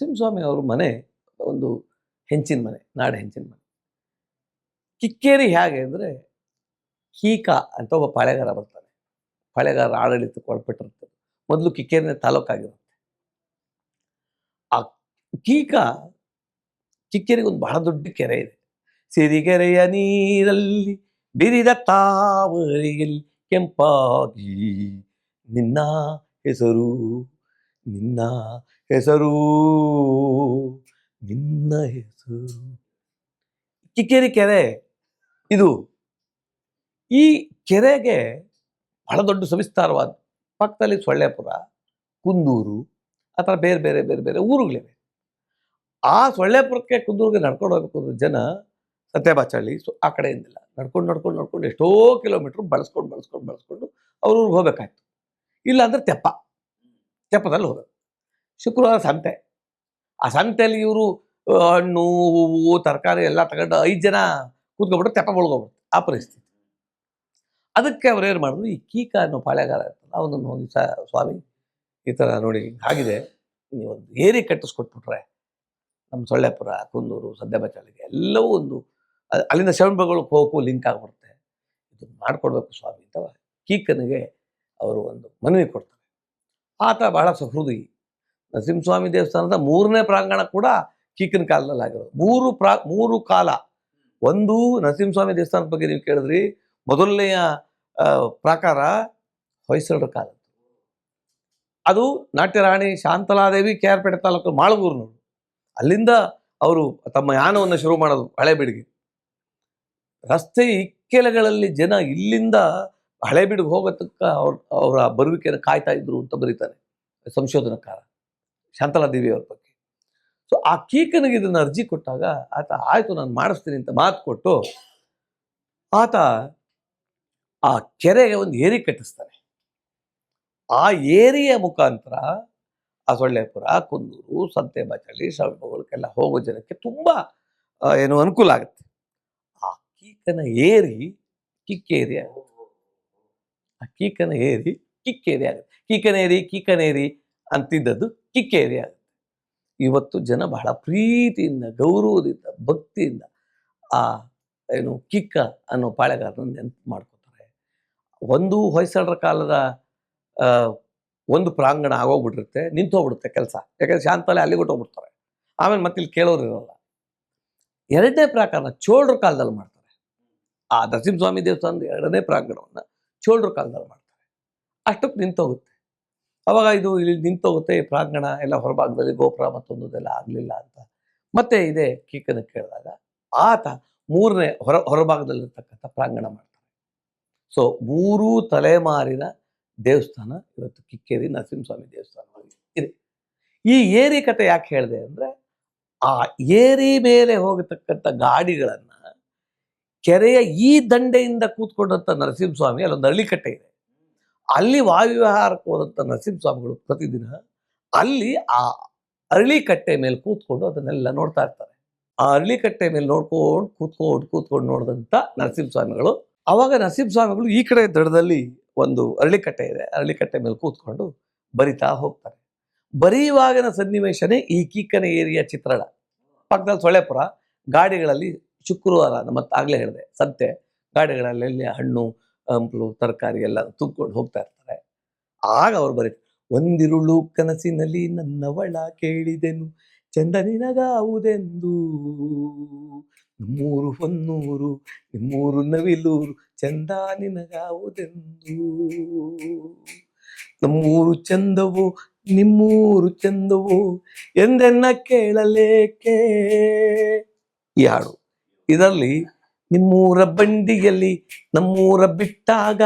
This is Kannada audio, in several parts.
ನರಸಿಂಹಸ್ವಾಮಿ ಅವ್ರ ಮನೆ ಒಂದು ಹೆಂಚಿನ ಮನೆ, ನಾಡ ಹೆಂಚಿನ ಮನೆ. ಕಿಕ್ಕೇರಿ ಹೇಗೆ ಅಂದರೆ ಕೀಕ ಅಂತ ಒಬ್ಬ ಪಾಳೆಗಾರ ಬರ್ತಾನೆ. ಪಾಳೆಗಾರ ಆಡಳಿತಕ್ಕೆ ಒಳಪಟ್ಟಿರ್ತದೆ ಮೊದಲು ಕಿಕ್ಕೇರಿನ ತಾಲೂಕಾಗಿರುತ್ತೆ ಆ ಕೀಕ ಕಿಕ್ಕೇರಿಗೆ ಒಂದು ಬಹಳ ದೊಡ್ಡ ಕೆರೆ ಇದೆ. ಸಿರಿಗೆರೆಯ ನೀರಲ್ಲಿ ಬಿರಿದ ತಾವರಿಯಲ್ಲಿ ಕೆಂಪಾಗಿ ನಿನ್ನ ಹೆಸರು ನಿನ್ನ ಹೆಸರು ನಿನ್ನ ಹೆಸರು. ಕಿಕ್ಕೇರಿ ಕೆರೆ ಇದು. ಈ ಕೆರೆಗೆ ಬಹಳ ದೊಡ್ಡ ಸವಿಸ್ತಾರವಾದ ಪಕ್ಕದಲ್ಲಿ ಸೊಳ್ಳೆಪುರ, ಕುಂದೂರು, ಆ ಥರ ಬೇರೆ ಬೇರೆ ಬೇರೆ ಬೇರೆ ಊರುಗಳಿವೆ. ಆ ಸೊಳ್ಳೆಪುರಕ್ಕೆ ಕುಂದೂರಿಗೆ ನಡ್ಕೊಂಡು ಹೋಗಬೇಕು ಅಂದ್ರೆ ಜನ ಸತ್ಯಬಾಚಳ್ಳಿ ಸೊ ಆ ಕಡೆಯಿಂದಿಲ್ಲ ನಡ್ಕೊಂಡು ನಡ್ಕೊಂಡು ನಡ್ಕೊಂಡು ಎಷ್ಟೋ ಕಿಲೋಮೀಟ್ರ್ ಬಳಸ್ಕೊಂಡು ಬಳಸ್ಕೊಂಡು ಬಳಸ್ಕೊಂಡು ಅವ್ರ ಊರಿಗೆ ಹೋಗ್ಬೇಕಾಯ್ತು. ಇಲ್ಲಾಂದ್ರೆ ತೆಪ್ಪ. ತೆಪ್ಪದಲ್ಲಿ ಹೋದ ಶುಕ್ರವಾರ ಸಂತೆ. ಆ ಸಂತೆಯಲ್ಲಿ ಇವರು ಹಣ್ಣು, ಹೂವು, ತರಕಾರಿ ಎಲ್ಲ ತಗೊಂಡು ಐದು ಜನ ಕೂತ್ಕೊಬಿಟ್ಟು ತೆಪ್ಪ ಮುಳ್ಗೋಗ್ಬಿಡ್ತು ಆ ಪರಿಸ್ಥಿತಿ. ಅದಕ್ಕೆ ಅವ್ರು ಏನು ಮಾಡಿದ್ರು, ಈ ಕೀಕ ಅನ್ನೋ ಪಾಳೆಗಾರ ಇರ್ತಲ್ಲ, ಅವನನ್ನು ಹೋಗಿ ಸ, ಸ್ವಾಮಿ, ಈ ಥರ ನೋಡಿ ಆಗಿದೆ ನೀವೊಂದು ಏರಿ ಕಟ್ಟಿಸ್ಕೊಟ್ಬಿಟ್ರೆ ನಮ್ಮ ಸೊಳ್ಳೆಪುರ, ಕುಂದೂರು ಸದ್ಯಬಚಾಳಿಗೆ ಎಲ್ಲವೂ ಒಂದು ಅಲ್ಲಿಂದ ಶವಣಗಳು ಹೋಗಕ್ಕೂ ಲಿಂಕ್ ಆಗಿಬಿಡುತ್ತೆ. ಇದನ್ನು ಮಾಡಿಕೊಡ್ಬೇಕು ಸ್ವಾಮಿ ಅಂತ ಕೀಕನಿಗೆ ಅವರು ಒಂದು ಮನವಿ ಕೊಡ್ತಾರೆ. ಆತ ಬಹಳ ಸಹೃದಯಿ ನರಸಿಂಹಸ್ವಾಮಿ ದೇವಸ್ಥಾನದ ಮೂರನೇ ಪ್ರಾಂಗಣ ಕೂಡ ಕೀಕಿನ ಕಾಲದಲ್ಲಿ ಆಗಿರೋದು. ಮೂರು ಪ್ರಾ, ಮೂರು ಕಾಲ. ಒಂದು ನರಸಿಂಹಸ್ವಾಮಿ ದೇವಸ್ಥಾನದ ಬಗ್ಗೆ ನೀವು ಕೇಳಿದ್ರಿ. ಮೊದಲನೆಯ ಪ್ರಾಕಾರ ಹೊಯ್ಸಳರ ಕಾಲ ಅದು ನಾಟ್ಯರಾಣಿ ಶಾಂತಲಾದೇವಿ ಕೆ ಆರ್ ಪೇಟೆ ತಾಲೂಕು ಮಾಳಗೂರಿನವರು. ಅಲ್ಲಿಂದ ಅವರು ತಮ್ಮ ಯಾನವನ್ನು ಶುರು ಮಾಡೋದು ಹಳೆಬೀಡಿಗೆ. ರಸ್ತೆ ಇಕ್ಕೆಲಗಳಲ್ಲಿ ಜನ ಇಲ್ಲಿಂದ ಹಳೆಬೀಡಿಗೆ ಹೋಗತಕ್ಕ ಅವ್ರ, ಅವರ ಬರುವಿಕೆಯನ್ನು ಕಾಯ್ತಾ ಇದ್ರು ಅಂತ ಬರೀತಾರೆ. ಸಂಶೋಧನಕಾರ ಶಾಂತಲಾದೇವಿ ಅವ್ರ ಬಗ್ಗೆ. ಸೊ ಆ ಕೀಕನಿಗೆ ಇದನ್ನು ಅರ್ಜಿ ಕೊಟ್ಟಾಗ ಆತ, ಆಯ್ತು ನಾನು ಮಾಡಿಸ್ತೀನಿ ಅಂತ ಮಾತು ಕೊಟ್ಟು ಆತ ಆ ಕೆರೆಗೆ ಒಂದು ಏರಿ ಕಟ್ಟಿಸ್ತಾನೆ ಆ ಏರಿಯ ಮುಖಾಂತರ ಆ ಸೊಳ್ಳೆಪುರ ಕುಂದೂರು ಸಂತೆ ಬಚಳಿ ಶ್ರವಣಬೆಳಗೊಳಕ್ಕೆಲ್ಲ ಹೋಗೋ ಜನಕ್ಕೆ ತುಂಬ ಏನು ಅನುಕೂಲ ಆಗುತ್ತೆ. ಆ ಕೀಕನ ಏರಿ ಕಿಕ್ಕೇರಿ ಆಗುತ್ತೆ ಆ ಕೀಕನ ಏರಿ ಕಿಕ್ಕೇರಿ ಆಗುತ್ತೆ. ಕೀಕನೇರಿ ಕೀಕನೇರಿ ಅಂತಿದ್ದದ್ದು ಕಿಕ್ಕೇರಿ ಆಗುತ್ತೆ. ಇವತ್ತು ಜನ ಬಹಳ ಪ್ರೀತಿಯಿಂದ, ಗೌರವದಿಂದ, ಭಕ್ತಿಯಿಂದ ಆ ಏನು ಕಿಕ್ಕ ಅನ್ನೋ ಪಾಳೆಗಾರನ ನೆನಪು ಮಾಡ್ಕೋತಾರೆ. ಒಂದು ಹೊಯ್ಸಳರ ಕಾಲದ ಒಂದು ಪ್ರಾಂಗಣ ಆಗೋಗ್ಬಿಟ್ಟಿರುತ್ತೆ, ನಿಂತೋಗ್ಬಿಡುತ್ತೆ ಕೆಲಸ. ಯಾಕಂದ್ರೆ ಶಾಂತಲೆ ಅಲ್ಲಿಗೆ ಹೊಟ್ಟೋಗ್ಬಿಡ್ತಾರೆ ಆಮೇಲೆ ಮತ್ತೆ ಇಲ್ಲಿ ಕೇಳೋರು ಇರೋಲ್ಲ. ಎರಡನೇ ಪ್ರಾಕಾರನ ಚೋಳರ ಕಾಲದಲ್ಲಿ ಮಾಡ್ತಾರೆ. ಆ ನರಸಿಂಹಸ್ವಾಮಿ ದೇವಸ್ಥಾನದ ಎರಡನೇ ಪ್ರಾಂಗಣವನ್ನು ಚೋಳರ ಕಾಲದಲ್ಲಿ ಮಾಡ್ತಾರೆ. ಅಷ್ಟಕ್ಕೆ ನಿಂತೋಗುತ್ತೆ. ಅವಾಗ ಇದು ಇಲ್ಲಿ ನಿಂತೋಗುತ್ತೆ, ಪ್ರಾಂಗಣ ಎಲ್ಲ ಹೊರಭಾಗದಲ್ಲಿ ಗೋಪುರ ಮತ್ತೊಂದುದೆಲ್ಲ ಆಗಲಿಲ್ಲ ಅಂತ. ಮತ್ತೆ ಇದೇ ಕೀಕನ ಕೇಳಿದಾಗ ಆತ ಮೂರನೇ ಹೊರ, ಹೊರಭಾಗದಲ್ಲಿರ್ತಕ್ಕಂಥ ಪ್ರಾಂಗಣ ಮಾಡ್ತಾರೆ. ಸೊ ಮೂರೂ ತಲೆಮಾರಿನ ದೇವಸ್ಥಾನ ಇವತ್ತು ಕಿಕ್ಕೇರಿ ನರಸಿಂಹಸ್ವಾಮಿ ದೇವಸ್ಥಾನವಾಗಿ ಇದೆ. ಈ ಏರಿ ಕಥೆ ಯಾಕೆ ಹೇಳಿದೆ ಅಂದರೆ, ಆ ಏರಿ ಮೇಲೆ ಹೋಗತಕ್ಕಂಥ ಗಾಡಿಗಳನ್ನು ಕೆರೆಯ ಈ ದಂಡೆಯಿಂದ ಕೂತ್ಕೊಂಡಂಥ ನರಸಿಂಹಸ್ವಾಮಿ, ಅಲ್ಲೊಂದು ಅರಳಿಕಟ್ಟೆ ಇದೆ. ಅಲ್ಲಿ ವಾಯುವಿಹಾರಕ್ಕೆ ಹೋದಂಥ ನರಸಿಂಹಸ್ವಾಮಿಗಳು ಪ್ರತಿದಿನ ಅಲ್ಲಿ ಆ ಅರಳಿಕಟ್ಟೆ ಮೇಲೆ ಕೂತ್ಕೊಂಡು ಅದನ್ನೆಲ್ಲ ನೋಡ್ತಾ ಇರ್ತಾರೆ. ಆ ಅರಳಿಕಟ್ಟೆ ಮೇಲೆ ನೋಡ್ಕೊಂಡು ಕೂತ್ಕೊಂಡು ಕೂತ್ಕೊಂಡು ನೋಡಿದಂಥ ನರಸಿಂಹಸ್ವಾಮಿಗಳು, ಅವಾಗ ನರಸಿಂಹಸ್ವಾಮಿಗಳು ಈ ಕಡೆ ದಡದಲ್ಲಿ ಒಂದು ಅರಳಿಕಟ್ಟೆ ಇದೆ. ಅರಳಿಕಟ್ಟೆ ಮೇಲೆ ಕೂತ್ಕೊಂಡು ಬರಿತಾ ಹೋಗ್ತಾರೆ. ಬರೆಯುವಾಗಿನ ಸನ್ನಿವೇಶನೇ ಈ ಕೀಕನ ಏರಿಯಾ ಚಿತ್ರಣ. ಪಕ್ಕದಲ್ಲಿ ಸೊಳ್ಳೆಪುರ, ಗಾಡಿಗಳಲ್ಲಿ ಶುಕ್ರವಾರ ಮತ್ತೆ ಆಗ್ಲೇ ಹೇಳಿದೆ ಸಂತೆ ಗಾಡಿಗಳಲ್ಲಿ ಹಣ್ಣು, ಹಂಪಲು, ತರಕಾರಿ ಎಲ್ಲ ತುಂಬಿಕೊಂಡು ಹೋಗ್ತಾ ಇರ್ತಾರೆ. ಆಗ ಅವ್ರು ಬರೀ, ಒಂದಿರುಳು ಕನಸಿನಲ್ಲಿ ನನ್ನವಳ ಕೇಳಿದೆನು ಚಂದ ನಿನಗಾವುದೆಂದು ನಮ್ಮೂರು ಹೊನ್ನೂರು, ನಿಮ್ಮೂರು ನವಿಲೂರು ಚಂದ ನಿನಗಾವುದೆಂದು ನಮ್ಮೂರು ಚಂದವು, ನಿಮ್ಮೂರು ಚಂದವು, ಎಂದೆನ್ನ ಕೇಳಲೇಕೆ? ಈ ಹಾಡು. ಇದರಲ್ಲಿ ನಿಮ್ಮೂರ ಬಂಡಿಯಲ್ಲಿ ನಮ್ಮೂರ ಬಿಟ್ಟಾಗ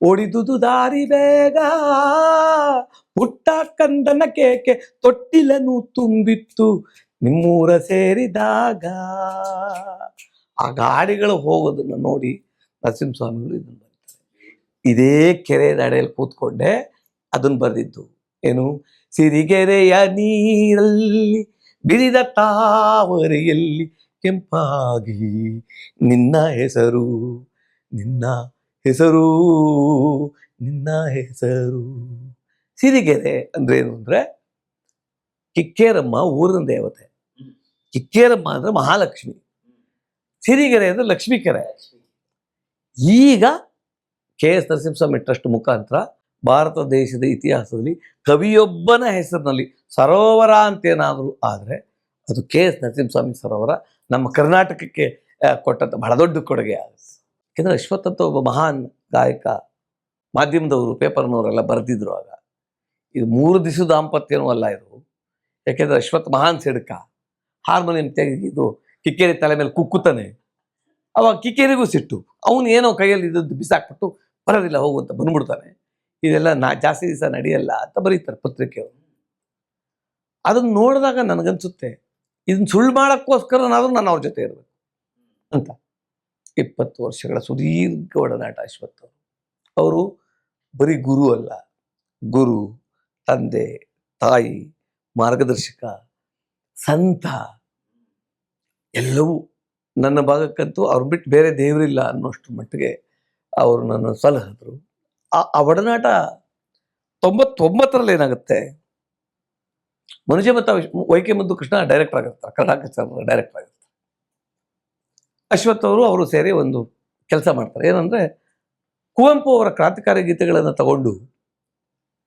ಓಡಿದುದು ದಾರಿ ಬೇಗ. ಪುಟ್ಟ ಕಂದನ ಕೇಕೆ ತೊಟ್ಟಿಲನು ತುಂಬಿತ್ತು ನಿಮ್ಮೂರ ಸೇರಿದಾಗ. ಆ ಗಾಡಿಗಳು ಹೋಗೋದನ್ನ ನೋಡಿ ನರಸಿಂಹಸ್ವಾಮಿಗಳು ಇದನ್ನು ಬರ್ತಾರೆ. ಇದೇ ಕೆರೆ ದಡೆಯಲ್ಲಿ ಕೂತ್ಕೊಂಡೆ ಅದನ್ನು ಬರೆದಿದ್ದು. ಏನು? ಸಿರಿಗೆರೆಯ ನೀರಲ್ಲಿ ಬಿರಿದ ತಾವರೆಯಲ್ಲಿ ಕೆಂಪಾಗಿ ನಿನ್ನ ಹೆಸರು ನಿನ್ನ ಹೆಸರು ನಿನ್ನ ಹೆಸರು. ಸಿರಿಗೆರೆ ಅಂದ್ರೆ ಏನು ಅಂದ್ರೆ ಕಿಕ್ಕೇರಮ್ಮ ಊರಿನ ದೇವತೆ. ಕಿಕ್ಕೇರಮ್ಮ ಅಂದ್ರೆ ಮಹಾಲಕ್ಷ್ಮಿ. ಸಿರಿಗೆರೆ ಅಂದ್ರೆ ಲಕ್ಷ್ಮೀ ಕೆರೆ ಈಗ ಕೆ ಎಸ್ ನರಸಿಂಹಸ್ವಾಮಿ ಟ್ರಸ್ಟ್ ಮುಖಾಂತರ ಭಾರತ ದೇಶದ ಇತಿಹಾಸದಲ್ಲಿ ಕವಿಯೊಬ್ಬನ ಹೆಸರಿನಲ್ಲಿ ಸರೋವರ ಅಂತೇನಾದರೂ ಆದರೆ ಅದು ಕೆ ಎಸ್ ನರಸಿಂಹಸ್ವಾಮಿ ಸರೋವರ ನಮ್ಮ ಕರ್ನಾಟಕಕ್ಕೆ ಕೊಟ್ಟಂಥ ಬಹಳ ದೊಡ್ಡ ಕೊಡುಗೆ ಆಗುತ್ತೆ. ಯಾಕೆಂದರೆ ಅಶ್ವತ್ಥಂತ ಒಬ್ಬ ಮಹಾನ್ ಗಾಯಕ, ಮಾಧ್ಯಮದವರು, ಪೇಪರ್ನವರೆಲ್ಲ ಬರೆದಿದ್ರು ಆಗ. ಇದು ಮೂರು ದಿವಸ ದಾಂಪತ್ಯನೂ ಅಲ್ಲ ಇದು. ಯಾಕೆಂದರೆ ಅಶ್ವತ್ಥ ಮಹಾನ್ ಸಿಡ್ಕ. ಹಾರ್ಮೋನಿಯಂ ತೆಗೆದು ಕಿಕ್ಕೇರಿ ತಲೆ ಮೇಲೆ ಕುಕ್ಕುತ್ತಾನೆ. ಅವಾಗ ಕಿಕ್ಕೇರಿಗೂ ಸಿಟ್ಟು. ಅವನು ಏನೋ ಕೈಯಲ್ಲಿ ಇದ್ದದ್ದು ಬಿಸಾಕ್ಬಿಟ್ಟು ಬರೋದಿಲ್ಲ, ಹೋಗು ಅಂತ ಬಂದ್ಬಿಡ್ತಾನೆ. ಇದೆಲ್ಲ ನಾ, ಜಾಸ್ತಿ ದಿವಸ ನಡೆಯಲ್ಲ ಅಂತ ಬರೀತಾರೆ ಪತ್ರಿಕೆಯವರು. ಅದನ್ನು ನೋಡಿದಾಗ ನನಗನ್ಸುತ್ತೆ ಇದನ್ನ ಸುಳ್ಳು ಮಾಡೋಕ್ಕೋಸ್ಕರನಾದ್ರೂ ನಾನು ಅವ್ರ ಜೊತೆ ಇರಬೇಕು ಅಂತ. ಇಪ್ಪತ್ತು ವರ್ಷಗಳ ಸುದೀರ್ಘ ಒಡನಾಟ ಅಶ್ವಥ್ ಅವರು. ಅವರು ಬರೀ ಗುರು ಅಲ್ಲ, ಗುರು, ತಂದೆ, ತಾಯಿ, ಮಾರ್ಗದರ್ಶಕ, ಸಂತ, ಎಲ್ಲವೂ ನನ್ನ ಭಾಗಕ್ಕಂತೂ ಅವ್ರು ಬಿಟ್ಟು ಬೇರೆ ದೇವರಿಲ್ಲ ಅನ್ನೋಷ್ಟು ಮಟ್ಟಿಗೆ ಅವರು ನನ್ನ ಸಲಹಿದ್ರು. ಆ ಆ ಒಡನಾಟ ತೊಂಬತ್ತೊಂಬತ್ತರಲ್ಲಿ ಏನಾಗುತ್ತೆ ಮನುಷ್ಯ ಮತ್ತು ವೈಕೆ ಮತ್ತು ಕೃಷ್ಣ ಡೈರೆಕ್ಟರ್ ಆಗಿರ್ತಾರೆ. ಕರ್ನಾಟಕ ಡೈರೆಕ್ಟರ್ ಆಗಿರ್ತಾರೆ. ಅಶ್ವಥ್ ಅವರು ಅವರು ಸೇರಿ ಒಂದು ಕೆಲಸ ಮಾಡ್ತಾರೆ. ಏನಂದ್ರೆ ಕುವೆಂಪು ಅವರ ಕ್ರಾಂತಿಕಾರಿ ಗೀತೆಗಳನ್ನು ತಗೊಂಡು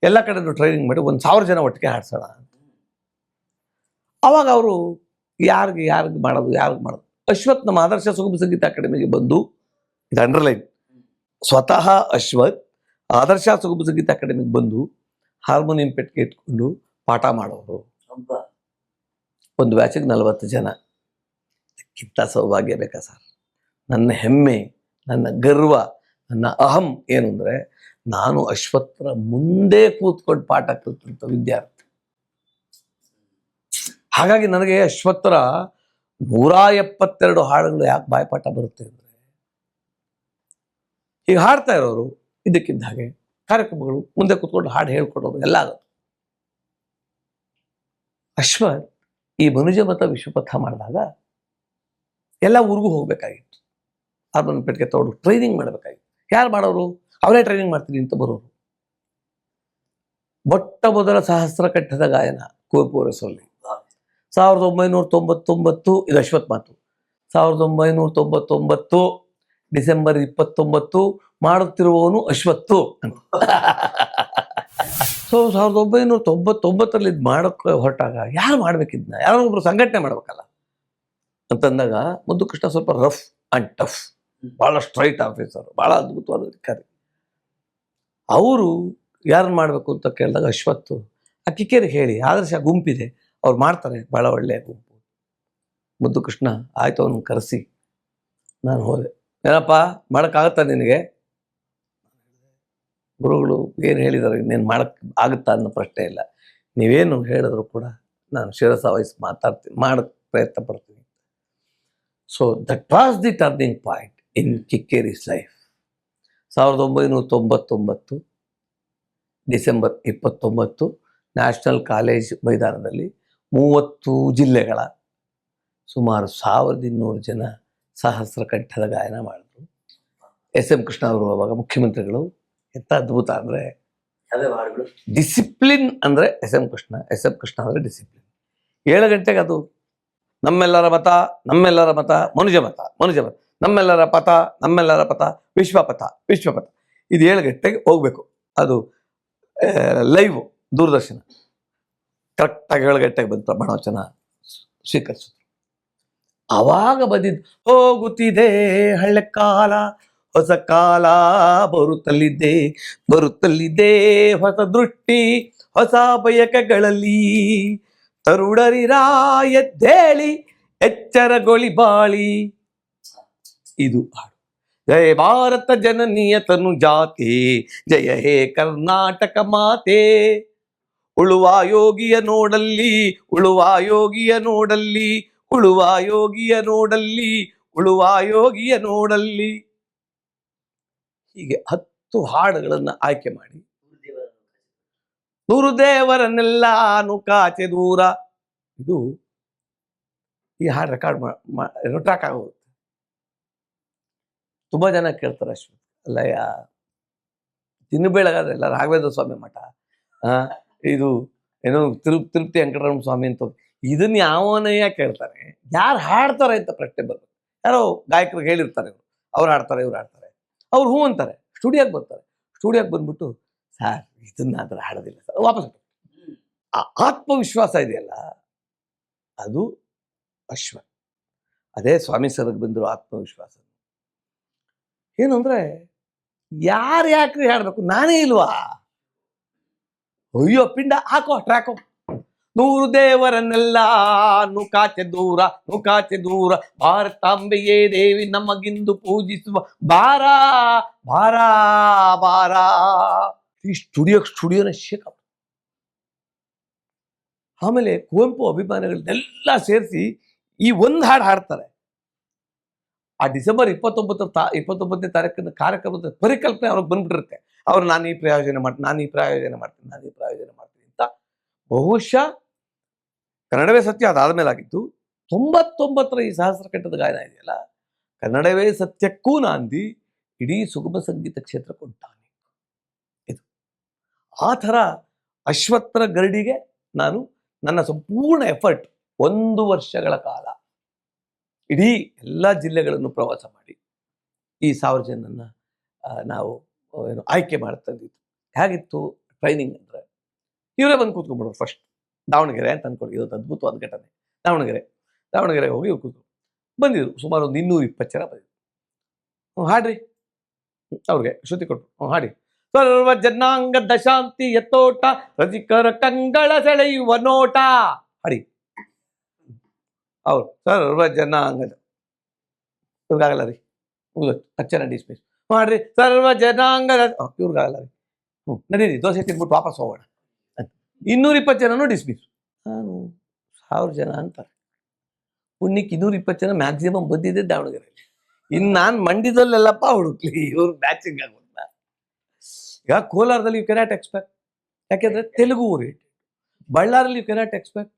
ಎಲ್ಲ ಕಡೆನೂ ಟ್ರೈನಿಂಗ್ ಮಾಡಿ ಒಂದು ಸಾವಿರ ಜನ ಒಟ್ಟಿಗೆ ಹಾಡ್ಸೋಣ ಅವಾಗ ಅವರು ಯಾರಿಗೆ ಯಾರಿಗೆ ಮಾಡೋದು ಯಾರಿಗೆ ಮಾಡೋದು? ಅಶ್ವಥ್ ನಮ್ಮ ಆದರ್ಶ ಸುಗಮ ಸಂಗೀತ ಅಕಾಡೆಮಿಗೆ ಬಂದು ಇದು ಅಂಡರ್ಲೈನ್ ಸ್ವತಃ ಅಶ್ವಥ್ ಆದರ್ಶ ಸುಗಮ ಸಂಗೀತ ಅಕಾಡೆಮಿಗೆ ಬಂದು ಹಾರ್ಮೋನಿಯಂ ಪೆಟ್ಟಿಗೆ ಇಟ್ಕೊಂಡು ಪಾಠ ಮಾಡೋರು. ಒಂದು ಬ್ಯಾಚಿಗೆ ನಲವತ್ತು ಜನ. ಕಿತ್ತ ಸೌಭಾಗ್ಯ ಬೇಕಾ ಸರ್? ನನ್ನ ಹೆಮ್ಮೆ ನನ್ನ ಗರ್ವ ನನ್ನ ಅಹಂ ಏನು ಅಂದರೆ ನಾನು ಅಶ್ವತ್ಥರ ಮುಂದೆ ಕೂತ್ಕೊಂಡು ಪಾಠ ಕಲಿತಂಥ ವಿದ್ಯಾರ್ಥಿ. ಹಾಗಾಗಿ ನನಗೆ ಅಶ್ವತ್ಥರ ನೂರ ಎಪ್ಪತ್ತೆರಡು ಹಾಡುಗಳು ಯಾಕೆ ಬಾಯಪಾಠ ಬರುತ್ತೆ ಅಂದರೆ ಈಗ ಹಾಡ್ತಾ ಇರೋರು ಇದಕ್ಕಿದ್ದ ಹಾಗೆ ಕಾರ್ಯಕ್ರಮಗಳು ಮುಂದೆ ಕೂತ್ಕೊಂಡು ಹಾಡು ಹೇಳ್ಕೊಡೋರು ಎಲ್ಲ ಆಗೋದು ಅಶ್ವಥ್ ಈ ಮನುಜ ಮತ ವಿಶ್ವಪಥ ಮಾಡಿದಾಗ ಎಲ್ಲ ಊರಿಗೂ ಹೋಗ್ಬೇಕಾಗಿತ್ತು. ಅದನ್ನು ಪೆಟ್ಟಿಗೆ ತೊಗೊಂಡು ಟ್ರೈನಿಂಗ್ ಮಾಡಬೇಕಾಗಿತ್ತು. ಯಾರು ಮಾಡೋರು? ಅವರೇ ಟ್ರೈನಿಂಗ್ ಮಾಡ್ತೀನಿ ಅಂತ ಬರೋರು. ಮೊಟ್ಟ ಮೊದಲ ಸಹಸ್ರ ಕಟ್ಟದ ಗಾಯನ ಕುವೆಂಪು ಹೆಸರಲ್ಲಿ ಸಾವಿರದ ಒಂಬೈನೂರ ತೊಂಬತ್ತೊಂಬತ್ತು ಇದು ಅಶ್ವತ್ ಮಾತು. ಸಾವಿರದ ಒಂಬೈನೂರ ತೊಂಬತ್ತೊಂಬತ್ತು ಡಿಸೆಂಬರ್ ಇಪ್ಪತ್ತೊಂಬತ್ತು ಮಾಡುತ್ತಿರುವವನು ಅಶ್ವತ್ತು ಸೊ ಸಾವಿರದ ಒಂಬೈನೂರ ತೊಂಬತ್ತೊಂಬತ್ತರಲ್ಲಿ ಇದು ಮಾಡೋಕ್ಕೆ ಹೊರಟಾಗ ಯಾರು ಮಾಡ್ಬೇಕಿದ್ನ? ಯಾರೋ ಒಬ್ರು ಸಂಘಟನೆ ಮಾಡ್ಬೇಕಲ್ಲ. ಅಂತಂದಾಗ ಮುದ್ದು ಕೃಷ್ಣ ಸ್ವಲ್ಪ ರಫ್ ಆ್ಯಂಡ್ ಟಫ್ ಭಾಳ ಸ್ಟ್ರೈಟ್ ಆಫೀಸರ್ ಭಾಳ ಅದ್ಭುತವಾದ ಅಧಿಕಾರಿ. ಅವರು ಯಾರು ಮಾಡಬೇಕು ಅಂತ ಕೇಳಿದಾಗ ಅಶ್ವತ್ತು ಆ ಕಿಕ್ಕೇರಿಗೆ ಹೇಳಿ ಆದರ್ಶ ಗುಂಪಿದೆ ಅವ್ರು ಮಾಡ್ತಾರೆ ಭಾಳ ಒಳ್ಳೆಯ ಗುಂಪು. ಮುದ್ದು ಕೃಷ್ಣ ಆಯಿತು ಅವನು ಕರೆಸಿ. ನಾನು ಹೋದೆ. ಏನಪ್ಪ ಮಾಡೋಕ್ಕಾಗತ್ತಾ ನಿನಗೆ? ಗುರುಗಳು ಏನು ಹೇಳಿದ್ದಾರೆ, ಇನ್ನೇನು ಮಾಡಕ್ಕೆ ಆಗುತ್ತಾ ಅನ್ನೋ ಪ್ರಶ್ನೆ ಇಲ್ಲ. ನೀವೇನು ಹೇಳಿದ್ರು ಕೂಡ ನಾನು ಶಿರಸ ವಹಿಸಿ ಮಾತಾಡ್ತೀನಿ ಮಾಡಕ್ಕೆ ಪ್ರಯತ್ನ ಪಡ್ತೀನಿ. So that was the turning point in Kikkeri's life ಸಾವಿರದ ಒಂಬೈನೂರ ತೊಂಬತ್ತೊಂಬತ್ತು, ಡಿಸೆಂಬರ್ ಇಪ್ಪತ್ತೊಂಬತ್ತು, ನ್ಯಾಷನಲ್ ಕಾಲೇಜ್ ಮೈದಾನದಲ್ಲಿ ಮೂವತ್ತು ಜಿಲ್ಲೆಗಳ ಸುಮಾರು ಸಾವಿರದ ಇನ್ನೂರು ಜನ ಸಹಸ್ರ ಕಂಠದ ಗಾಯನ ಮಾಡಿದ್ರು. ಎಸ್ ಎಂ ಕೃಷ್ಣ ಅವರು, ಅವಾಗ ಮುಖ್ಯಮಂತ್ರಿಗಳು ಎಂಥ ಅದ್ಭುತ ಅಂದರೆ ಡಿಸಿಪ್ಲಿನ್ ಅಂದರೆ S M Krishna S M Krishna ಅಂದರೆ ಡಿಸಿಪ್ಲಿನ್. ಏಳು ಗಂಟೆಗೆ ಅದು. ನಮ್ಮೆಲ್ಲರ ಮತ ನಮ್ಮೆಲ್ಲರ ಮತ ಮನುಜ ಮತ ಮನುಜ ಮತ. ನಮ್ಮೆಲ್ಲರ ಪಥ ನಮ್ಮೆಲ್ಲರ ಪಥ ವಿಶ್ವಪಥ ವಿಶ್ವಪಥ ಇದು ಏಳು ಗಂಟೆಗೆ ಹೋಗ್ಬೇಕು. ಅದು ಲೈವ್ ದೂರದರ್ಶನ. ಕರೆಕ್ಟಾಗಿ ಏಳು ಗಂಟೆಗೆ ಬಂತು ಪ್ರಮಾಣವಚನ ಸ್ವೀಕರಿಸಿದ್ರು. ಆವಾಗ ಬಂದಿದ್ದು ಹೋಗುತ್ತಿದೆ ಹಳ್ಳೆ ಕಾಲ. ಹೊಸ ಕಾಲ ಬರುತ್ತಲಿದೆ ಬರುತ್ತಲಿದೆ ಹೊಸ ದೃಷ್ಟಿ, ಹೊಸ ಬಯಕಗಳಲ್ಲಿ. ತರುಡರಿರ ಎದ್ದೇಳಿ ಎಚ್ಚರಗೊಳಿ ಬಾಳಿ. ಇದು ಜಯ ಭಾರತ ಜನನೀಯ ತನು ಜಾತೆ, ಜಯ ಹೇ ಕರ್ನಾಟಕ ಮಾತೆ. ಉಳುವ ಯೋಗಿಯ ನೋಡಲ್ಲಿ, ಉಳುವ ಯೋಗಿಯ ನೋಡಲ್ಲಿ, ಉಳುವ ಯೋಗಿಯ ನೋಡಲ್ಲಿ, ಉಳುವ ಯೋಗಿಯ ನೋಡಲ್ಲಿ. ಹೀಗೆ ಹತ್ತು ಹಾಡುಗಳನ್ನು ಆಯ್ಕೆ ಮಾಡಿ. ನೂರು ದೇವರನ್ನೆಲ್ಲಾನು ಕಾಚೆ ದೂರ. ಇದು ಈ ಹಾಡು ರೆಕಾರ್ಡ್ ಟ್ರ್ಯಾಕ್ ಆಗೋಗುತ್ತೆ. ತುಂಬಾ ಜನ ಕೇಳ್ತಾರೆ ಅಶ್ವಥ್ ಅಲ್ಲಯ್ಯ ತಿನ್ನು ಬೆಳಗಾದ್ರೆ ಎಲ್ಲ ರಾಘವೇಂದ್ರ ಸ್ವಾಮಿ ಮಠ. ಇದು ಏನೋ ತಿರು ತಿರುಪತಿ ವೆಂಕಟರಮಣ ಸ್ವಾಮಿ ಅಂತ ಇದನ್ನ ಯಾವನಯ್ಯ ಕೇಳ್ತಾರೆ? ಯಾರು ಹಾಡ್ತಾರೆ ಅಂತ ಪ್ರಶ್ನೆ ಬರ್ಬೇಕು. ಯಾರೋ ಗಾಯಕರಿಗೆ ಹೇಳಿರ್ತಾರೆ ಇವರು. ಅವ್ರು ಹಾಡ್ತಾರೆ ಇವ್ರು ಹಾಡ್ತಾರೆ. ಅವ್ರು ಹೂ ಅಂತಾರೆ, ಸ್ಟುಡಿಯೋಗೆ ಬರ್ತಾರೆ. ಸ್ಟುಡಿಯೋಗೆ ಬಂದ್ಬಿಟ್ಟು, ಸರ್ ಇದನ್ನ ಆದ್ರೆ ಹಾಡೋದಿಲ್ಲ ಸರ್. ವಾಪಸ್. ಆ ಆತ್ಮವಿಶ್ವಾಸ ಇದೆಯಲ್ಲ, ಅದು ಅಶ್ವ. ಅದೇ ಸ್ವಾಮಿ ಸರ್ಗೆ ಬಂದರು ಆತ್ಮವಿಶ್ವಾಸ. ಏನು ಅಂದರೆ ಯಾರು ಯಾಕ್ರಿ ಹಾಡಬೇಕು? ನಾನೇ ಇಲ್ವಾ? ಅಯ್ಯೋ, ಪಿಂಡ ಹಾಕೋ, ಟ್ರ್ಯಾಕೋ ನೂರು ದೇವರನ್ನೆಲ್ಲ ನುಕಾಚೆ ದೂರ ನುಕಾಚೆ ದೂರ. ಭಾರತಾಂಬೆಯೇ ದೇವಿ, ನಮಗಿಂದು ಪೂಜಿಸುವ. ಬಾರ ಬಾರ ಬಾರ. ಈ ಸ್ಟುಡಿಯೋ, ಸ್ಟುಡಿಯೋನ ಶೇಕ ಆಮೇಲೆ ಕುವೆಂಪು ಅಭಿಮಾನಿಗಳನ್ನೆಲ್ಲ ಸೇರಿಸಿ ಈ ಒಂದು ಹಾಡು ಹಾಡ್ತಾರೆ. ಆ ಡಿಸೆಂಬರ್ ಇಪ್ಪತ್ತೊಂಬತ್ತರ ತಾ, ಇಪ್ಪತ್ತೊಂಬತ್ತನೇ ತಾರೀಕಿನ ಕಾರ್ಯಕ್ರಮದ ಪರಿಕಲ್ಪನೆ ಅವ್ರಿಗೆ ಬಂದ್ಬಿಟ್ಟಿರುತ್ತೆ. ಅವ್ರು, ನಾನು ಈ ಪ್ರಯೋಜನ ಮಾಡ್ತೀನಿ, ನಾನು ಈ ಪ್ರಯೋಜನ ಮಾಡ್ತೀನಿ, ನಾನು ಈ ಪ್ರಯೋಜನ ಮಾಡ್ತೀನಿ ಅಂತ ಬಹುಶಃ ಕನ್ನಡವೇ ಸತ್ಯ ಅದಾದಮೇಲೆ ಆಗಿತ್ತು ತೊಂಬತ್ತೊಂಬತ್ತರ ಈ ಸಹಸ್ರ ಕಂಠದ ಗಾಯನ ಇದೆಯಲ್ಲ? ಕನ್ನಡವೇ ಸತ್ಯಕ್ಕೂ ನಾಂದಿ, ಇಡೀ ಸುಗಮ ಸಂಗೀತ ಕ್ಷೇತ್ರ ಉಂಟಾನೆ ಇದು. ಆ ಥರ ಅಶ್ವತ್ಥರ ಗರಡಿಗೆ ನಾನು ನನ್ನ ಸಂಪೂರ್ಣ ಎಫರ್ಟ್ ಒಂದು ವರ್ಷಗಳ ಕಾಲ ಇಡೀ ಎಲ್ಲ ಜಿಲ್ಲೆಗಳನ್ನು ಪ್ರವಾಸ ಮಾಡಿ ಈ ಸಾವಿರ ನಾವು, ಏನು ಆಯ್ಕೆ ಮಾಡ್ತಂದಿದ್ದು ಹೇಗಿತ್ತು? ಟ್ರೈನಿಂಗ್ ಅಂದರೆ ಇವರೇ ಬಂದು ಕೂತ್ಕೊಂಡ್ಬಿಡೋರು ಫಸ್ಟ್ ದಾವಣಗೆರೆ ಅಂತ ಅನ್ಕೊಳ್ಳಿ. ಇದೊಂದು ಅದ್ಭುತವಾದ ಘಟನೆ. ದಾವಣಗೆರೆ. ದಾವಣಗೆರೆಗೆ ಹೋಗಿ ಇವ್ರು ಬಂದಿದ್ದು ಬಂದಿದ್ರು. ಸುಮಾರು ಒಂದು ಇನ್ನೂರು ಇಪ್ಪತ್ತು ಜನ ಬಂದಿದ್ರು. ಹಾಡ್ರಿ. ಅವ್ರಿಗೆ ಶ್ರುತಿ ಕೊಟ್ಟು ಹ್ಞೂ ಹಾಡಿ. ಸರ್ವ ಜನಾಂಗ ದಶಾಂತಿ ಎತ್ತೋಟ ರಸಿಕರ ಕಂಗಳ ಸೆಳೆಯುವ ನೋಟ. ಹಾಡಿ. ಅವ್ರು, ಸರ್ವ ಜನಾಂಗದ ಇವ್ರಿಗಾಗಲ್ಲ ರೀ. ಮುಗಿದೋಯ್ತು ಅಚ್ಚನ ಡಿಸ್ಮಿಸ್ ಮಾಡ್ರಿ ಸರ್ವ ಜನಾಂಗದ ಇವ್ರಿಗಾಗಲ್ಲ ರೀ. ಹ್ಞೂ ನಡೀರಿ. ದೋಸೆ ತಿನ್ಬಿಟ್ಟು ವಾಪಸ್ ಹೋಗೋಣ. ಇನ್ನೂರ ಇಪ್ಪತ್ತು ಜನನೂ ಡಿಸ್ಮಿಸ್ ನಾನು ಸಾವಿರ ಜನ ಅಂತಾರೆ. ಪುಣ್ಯಕ್ಕೆ ಇನ್ನೂರ ಇಪ್ಪತ್ತು ಜನ ಮ್ಯಾಕ್ಸಿಮಮ್ ಬಂದಿದ್ದೆ ದಾವಣಗೆರೆಯಲ್ಲಿ. ಇನ್ನು ನಾನು ಮಂಡ್ಯದಲ್ಲೆಲ್ಲಪ್ಪ ಹುಡುಕ್ಲಿ, ಇವ್ರು ಮ್ಯಾಚಿಂಗ್ ಆಗುತ್ತ ಈಗ ಕೋಲಾರದಲ್ಲಿ ಯು ಕೆನಾಟ್ ಎಕ್ಸ್ಪೆಕ್ಟ್ ಯಾಕೆಂದ್ರೆ ತೆಲುಗು ಓರಿಯೆಂಟೆಡ್ ಬಳ್ಳಾರಲ್ಲಿ ಯು ಕೆನಾಟ್ ಎಕ್ಸ್ಪೆಕ್ಟ್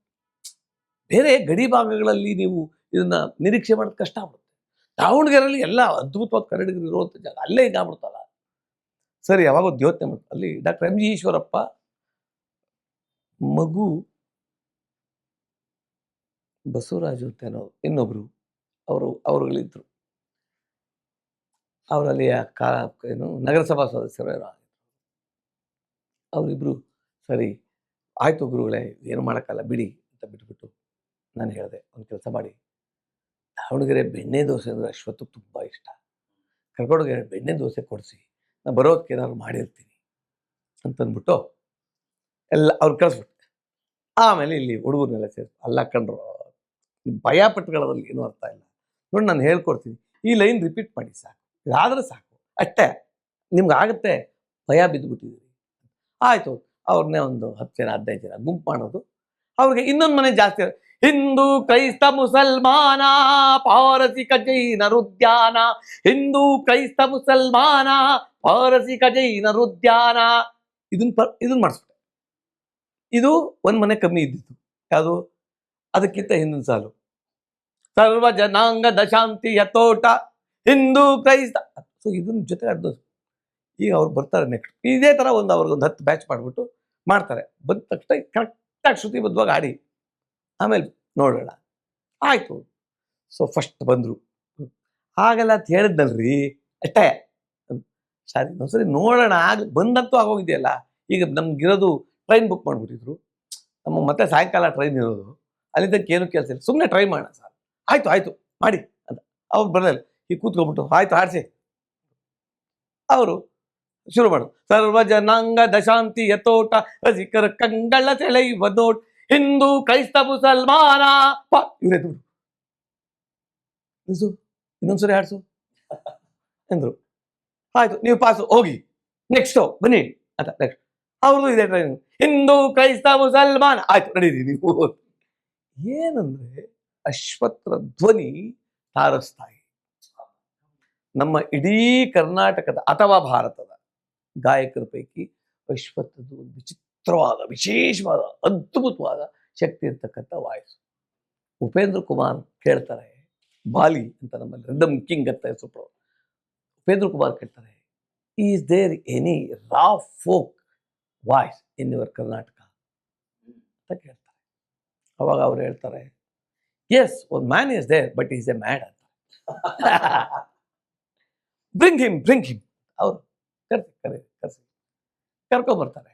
ಬೇರೆ ಗಡಿ ಭಾಗಗಳಲ್ಲಿ ನೀವು ಇದನ್ನ ನಿರೀಕ್ಷೆ ಮಾಡೋದು ಕಷ್ಟ ಆಗ್ಬಿಡುತ್ತೆ. ದಾವಣಗೆರೆಯಲ್ಲಿ ಎಲ್ಲ ಅದ್ಭುತವಾದ ಕನ್ನಡಿಗರು ಇರುವಂಥ ಜಾಗ, ಅಲ್ಲೇ ಇದಾಗ್ಬಿಡ್ತಲ್ಲ. ಸರಿ, ಯಾವಾಗ ಯೋಚನೆ ಮಾಡ್ತಾರೆ. ಅಲ್ಲಿ ಡಾಕ್ಟರ್ ಎಂ ಜಿ ಈಶ್ವರಪ್ಪ ಮಗು ಬಸವರಾಜು ಅಂತ ಇನ್ನೊಬ್ರು. ಅವರು ಅವರುಗಳಿದ್ರು. ಆ ಕಾ ಏನು ನಗರಸಭಾ ಸದಸ್ಯರು ಆಗಿದ್ರು. ಅವರಿಬ್ರು, ಸರಿ, ಆಯ್ತು ಗುರುಗಳೇ, ಏನು ಮಾಡೋಕ್ಕಲ್ಲ ಬಿಡಿ ಅಂತ ಬಿಟ್ಬಿಟ್ಟು ನಾನು ಹೇಳಿದೆ, ಒಂದು ಕೆಲಸ ಮಾಡಿ. ದಾವಣಗೆರೆ ಬೆಣ್ಣೆ ದೋಸೆ ಅಂದರೆ ಅಶ್ವತ್ತು ತುಂಬ ಇಷ್ಟ. ಕರ್ಕೊಂಡೋಗಿ ಬೆಣ್ಣೆ ದೋಸೆ ಕೊಡಿಸಿ ನಾನು ಬರೋದಕ್ಕೆ ಏನಾದ್ರು ಮಾಡಿರ್ತೀನಿ ಅಂತಂದ್ಬಿಟ್ಟು ಎಲ್ಲ ಅವ್ರು ಕಳಿಸ್ಬಿಟ್ಟೆ ಆಮೇಲೆ ಇಲ್ಲಿ ಹುಡುಗರನ್ನೆಲ್ಲ ಸೇರಿಸಿ, ಅಲ್ಲ ಕಂಡ್ರು ಭಯ ಪಟ್ಕೊಳ್ಳೋದ್ರಲ್ಲಿ ಏನೂ ಅರ್ಥ ಇಲ್ಲ. ನೋಡಿ ನಾನು ಹೇಳ್ಕೊಡ್ತೀನಿ, ಈ ಲೈನ್ ರಿಪೀಟ್ ಮಾಡಿ ಸಾಕು, ಇದಾದರೆ ಸಾಕು. ಅಷ್ಟೇ, ನಿಮ್ಗೆ ಆಗುತ್ತೆ ಭಯ ಬಿದ್ದುಬಿಟ್ಟಿದ್ದೀರಿ ಆಯಿತು ಅವ್ರನ್ನೇ ಒಂದು ಹತ್ತು ಜನ, ಹದಿನೈದು ಜನ ಗುಂಪು ಮಾಡೋದು. ಅವ್ರಿಗೆ ಇನ್ನೊಂದು ಮನೆ ಜಾಸ್ತಿ, ಹಿಂದೂ ಕ್ರೈಸ್ತ ಮುಸಲ್ಮಾನ, ಪಾರಸಿಕ ಜೈನ ಉದ್ಯಾನ ಹಿಂದೂ ಕ್ರೈಸ್ತ ಮುಸಲ್ಮಾನ, ಪಾರಸಿಕ ಜೈನ ಉದ್ಯಾನ ಇದನ್ನ ಇದನ್ನ ಮಾಡಿಸ್ಬಿಟ್ಟೆ. ಇದು ಒಂದು ಮನೆ ಕಮ್ಮಿ ಇದ್ದಿತ್ತು. ಯಾವುದು? ಅದಕ್ಕಿಂತ ಹಿಂದಿನ ಸಾಲು. ಸರ್ವ ಜನಾಂಗ ದಶಾಂತಿ ಯಥೋಟ ಹಿಂದೂ ಕ್ರೈಸ್ತ. ಸೊ ಇದನ್ನ ಜೊತೆ ಅದು ಈಗ ಅವ್ರು ಬರ್ತಾರೆ ನೆಕ್ಸ್ಟ್ ಇದೇ ಥರ ಒಂದು ಅವ್ರಿಗೊಂದು ಹತ್ತು ಬ್ಯಾಚ್ ಮಾಡಿಬಿಟ್ಟು ಮಾಡ್ತಾರೆ. ಬಂದ ತಕ್ಷಣ ಕರೆಕ್ಟಾಗಿ ಶ್ರುತಿಬದ್ಧವಾಗಿ ಆಡಿ. ಆಮೇಲೆ ನೋಡೋಣ. ಆಯಿತು. ಸೊ ಫಸ್ಟ್ ಬಂದರು. ಆಗಲ್ಲ ಅಂತ ಹೇಳಿದ್ನಲ್ರಿ. ಅಷ್ಟೇ. ಸರಿ ಇನ್ನೊಂದ್ಸರಿ ನೋಡೋಣ. ಆಗ ಬಂದಂತೂ ಆಗೋಗಿದೆಯಲ್ಲ. ಈಗ ನಮ್ಗಿರೋದು ಟ್ರೈನ್ ಬುಕ್ ಮಾಡಿಬಿಟ್ಟಿದ್ರು. ನಮ್ಮ ಮತ್ತೆ ಸಾಯಂಕಾಲ ಟ್ರೈನ್ ಇರೋದು. ಅಲ್ಲಿಂದ ಏನು ಕೆಲಸ ಇಲ್ಲ ಸುಮ್ಮನೆ ಟ್ರೈ ಮಾಡೋಣ ಸರ್. ಆಯಿತು ಆಯಿತು, ಮಾಡಿ ಅಂತ. ಅವ್ರು ಬರಲಿಲ್ಲ ಈಗ ಕೂತ್ಕೊಂಡ್ಬಿಟ್ಟು, ಆಯ್ತು ಆಡಿಸಿ ಅವರು ಶುರು ಮಾಡು. ಸರ್ವ ಜನಾಂಗ ದಶಾಂತಿ ಯಥೋಟ, ರಸಿಕರ ಕಂಗಳ ಸೆಳೆಯುವ ನೋಟ್, ಹಿಂದೂ ಕ್ರೈಸ್ತ ಮುಸಲ್ಮಾನ ಇವರೇ ನಿಲ್ಸು, ಇನ್ನೊಂದ್ಸರಿ ಹಾಡ್ಸು ಎಂದ್ರು. ಆಯ್ತು, ನೀವು ಪಾಸು, ಹೋಗಿ. ನೆಕ್ಸ್ಟ್, ಬನ್ನಿ ಅಂತ ನೆಕ್ಸ್ಟ್ ಅವ್ರದ್ದು ಇದೆ ಟ್ರೈನಿಂಗ್ ಹಿಂದೂ, ಕ್ರೈಸ್ತ, ಮುಸಲ್ಮಾನ್. ಆಯ್ತು, ನಡೀರಿ, ನೀವು ಏನಂದ್ರೆ ಅಶ್ವತ್ಥರ ಧ್ವನಿ ತಾರಸ್ತಾಯಿ. ನಮ್ಮ ಇಡೀ ಕರ್ನಾಟಕದ ಅಥವಾ ಭಾರತದ ಗಾಯಕರ ಪೈಕಿ ಅಶ್ವತ್ಥದ್ದು ಒಂದು ವಿಚಿತ್ರವಾದ, ವಿಶೇಷವಾದ, ಅದ್ಭುತವಾದ ಶಕ್ತಿ ಇರ್ತಕ್ಕಂಥ ವಾಯ್ಸ್. ಉಪೇಂದ್ರ ಕುಮಾರ್ ಕೇಳ್ತಾರೆ, ಬಾಲಿ ಅಂತ ನಮ್ಮಲ್ಲಿ ರಿದಮ್ ಕಿಂಗ್ ಅಂತ ಹೆಸರು ಉಪೇಂದ್ರ ಕುಮಾರ್ ಕೇಳ್ತಾರೆ, is there any raw folk? Voice in your Karnataka ಅಂತ ಕೇಳ್ತಾರೆ. ಅವಾಗ ಅವ್ರು ಹೇಳ್ತಾರೆ ಎಸ್ ಒಂದು man is there but is a mad ಅಂತ. ಬ್ರಿಂಗ್ ಹಿಮ್ ಬ್ರಿಂಗ್ ಹಿಮ್ ಅವರು ಕರ್ಸಿ ಕರೆ ಕರ್ಸಿ. ಕರ್ಕೊಂಬರ್ತಾರೆ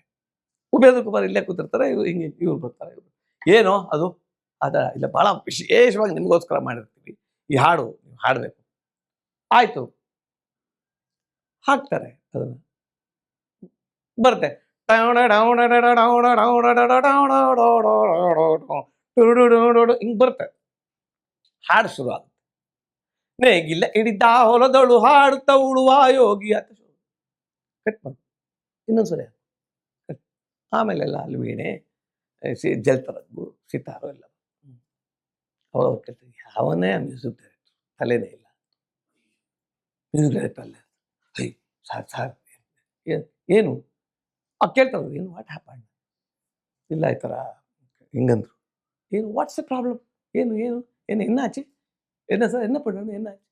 ಉಪೇಂದ್ರ ಕುಮಾರ್ ಇಲ್ಲೇ ಕೂತಿರ್ತಾರೆ ಇವ್ರು ಹಿಂಗೆ ಇವ್ರು ಬರ್ತಾರೆ. ಇವರು ಏನೋ ಅದು ಅದ ಇಲ್ಲ ಭಾಳ ವಿಶೇಷವಾಗಿ ನಿಮಗೋಸ್ಕರ ಮಾಡಿರ್ತೀವಿ. ಈ ಹಾಡು ನೀವು ಹಾಡಬೇಕು. ಆಯಿತು. ಹಾಕ್ತಾರೆ ಅದನ್ನು. ಬರುತ್ತೆ ಹಿಂಗೆ ಬರುತ್ತೆ ಹಾಡು ಶುರು ಆಗುತ್ತೆ ನೇಗಿಲ್ಲ ಹಿಡಿದ ಹೊಲದಳು ಹಾಡುತ್ತಾ ಉಳುವ ಯೋಗಿ ಅಂತ ಕಟ್ ಮಾಡು ಇನ್ನೊಂದ್ಸರಿ. ಕಟ್ ಆಮೇಲೆಲ್ಲ ಅಲ್ಲಿ ವೀಣೆ ಜಲ್ತರದ್ದು ಸಿತಾರು ಎಲ್ಲ ಅವ್ರು ಕೇಳ್ತಾರೆ ಯಾವನೇ ಮ್ಯೂಸಿಕ್ ಡೈರೆಕ್ಟರ್ ತಲೆನೇ ಇಲ್ಲ ಮ್ಯೂಸಿಕ್ ಡೈರೆಕ್ಟರ್ ಅಲ್ಲೇ ಅಯ್ಯ ಸಾರ್ ಏನ್- ಆ ಕೇಳ್ತಾರೆ ಏನು ವಾಟ್ ಹ್ಯಾಪನ್ ಇಲ್ಲ, ಈ ಥರ ಹಿಂಗಂದ್ರು. ಏನು ವಾಟ್ಸ್ ದ ಪ್ರಾಬ್ಲಮ್ ಏನು ಏನು ಏನು ಎನ್ನಾಚೆ ಏನ ಸರ್, ಎನ್ನ ಪಡೋಣ ಎನ್ನಾಚೆ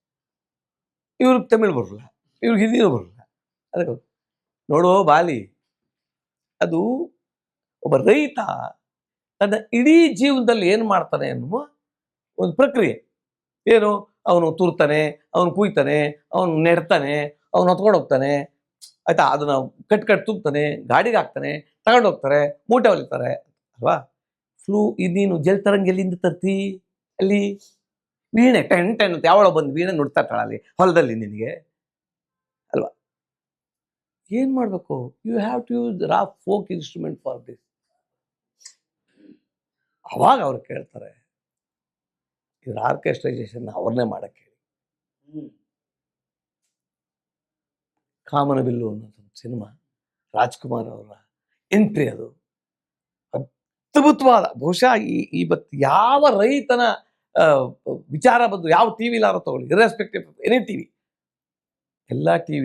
ಇವ್ರಿಗೆ ತಮಿಳ್ ಬರಲ್ಲ ಇವ್ರಿಗೆ ಹಿಂದಿನೂ ಬರಲ್ಲ. ಅದಕ್ಕೆ ನೋಡೋ ಬಾಲಿ, ಅದು ಒಬ್ಬ ರೈತ ತನ್ನ ಇಡೀ ಜೀವನದಲ್ಲಿ ಏನು ಮಾಡ್ತಾನೆ ಅನ್ನುವ ಒಂದು ಪ್ರಕ್ರಿಯೆ. ಏನು, ಅವನು ತುರ್ತಾನೆ, ಅವನು ಕುಯ್ತಾನೆ, ಅವನು ನೆಡ್ತಾನೆ, ಅವನು ಹೊತ್ಕೊಂಡು ಹೋಗ್ತಾನೆ ಆಯ್ತಾ? ಅದನ್ನು ಕಟ್ ಕಟ್ ತುಂಬ್ತಾನೆ ಗಾಡಿಗೆ ಹಾಕ್ತಾನೆ, ತಗೊಂಡು ಹೋಗ್ತಾರೆ, ಮೂಟೆ ಹೊಲಿತಾರೆ, ಅಲ್ವಾ? ಫ್ಲೂ ಇದೀನು ಜಲ್ ತರಂಗ್ ಎಲ್ಲಿಂದ ತರ್ತಿ? ಅಲ್ಲಿ ವೀಣೆ, ಟೆನ್ ಟೆನ್ ಅಂತ ಯಾವಳ ಬಂದು ವೀಣೆ ನುಡ್ತಾ ಅಲ್ಲಿ, ಹೊಲದಲ್ಲಿ ನಿನಗೆ, ಅಲ್ವಾ? ಏನು ಮಾಡಬೇಕು? You have to use raw folk instrument for this ಅವಾಗ ಅವ್ರು ಕೇಳ್ತಾರೆ ಇದ್ರ ಆರ್ಕೆಸ್ಟ್ರೈಸೇಷನ್ ಅವ್ರನ್ನೇ ಮಾಡಕ್ಕೆ ಹೇಳಿ. ಕಾಮನಬಿಲ್ಲು ಅನ್ನೋದೊಂದು ಸಿನಿಮಾ, ರಾಜ್ಕುಮಾರ್ ಅವರ ಎಂಟ್ರಿ ಅದು. ಅದ್ಭುತವಾದ, ಬಹುಶಃ ಈ ಇವತ್ತು ಯಾವ ರೈತನ ವಿಚಾರ ಬಂದು ಯಾವ ಟಿ ವಿಲಾರ ತಗೊಳ್ಳಿ ಇರ್ರೆಸ್ಪೆಕ್ಟಿವ್ ಎನಿ ಟಿ ವಿ ಎಲ್ಲ ಟಿ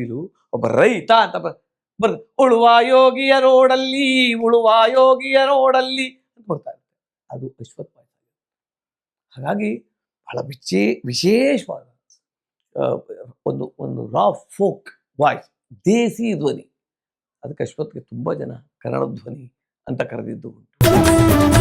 ಒಬ್ಬ ರೈತ ಅಂತ ಬರ್ ಉಳುವಾಯೋಗಿಯ ಉಳುವ ಯೋಗಿಯ ರೋಡಲ್ಲಿ, ಉಳುವ ಯೋಗಿಯ ರೋಡಲ್ಲಿ ಅಂತ ಬರ್ತಾ ಅದು ಅಶ್ವಥ್ ಪಾಯಸ. ಹಾಗಾಗಿ ಬಹಳ ವಿಚೇ, ವಿಶೇಷವಾದ ಒಂದು ಒಂದು ರಾ ಫೋಕ್ ವಾಯ್ಸ್. ದೇಸಿ ಧ್ವನಿ. ಅದಕ್ಕೆ ಅಶ್ವತ್ಗೆ ತುಂಬ ಜನ ಕನ್ನಡ ಧ್ವನಿ ಅಂತ ಕರೆದಿದ್ದು ಉಂಟು.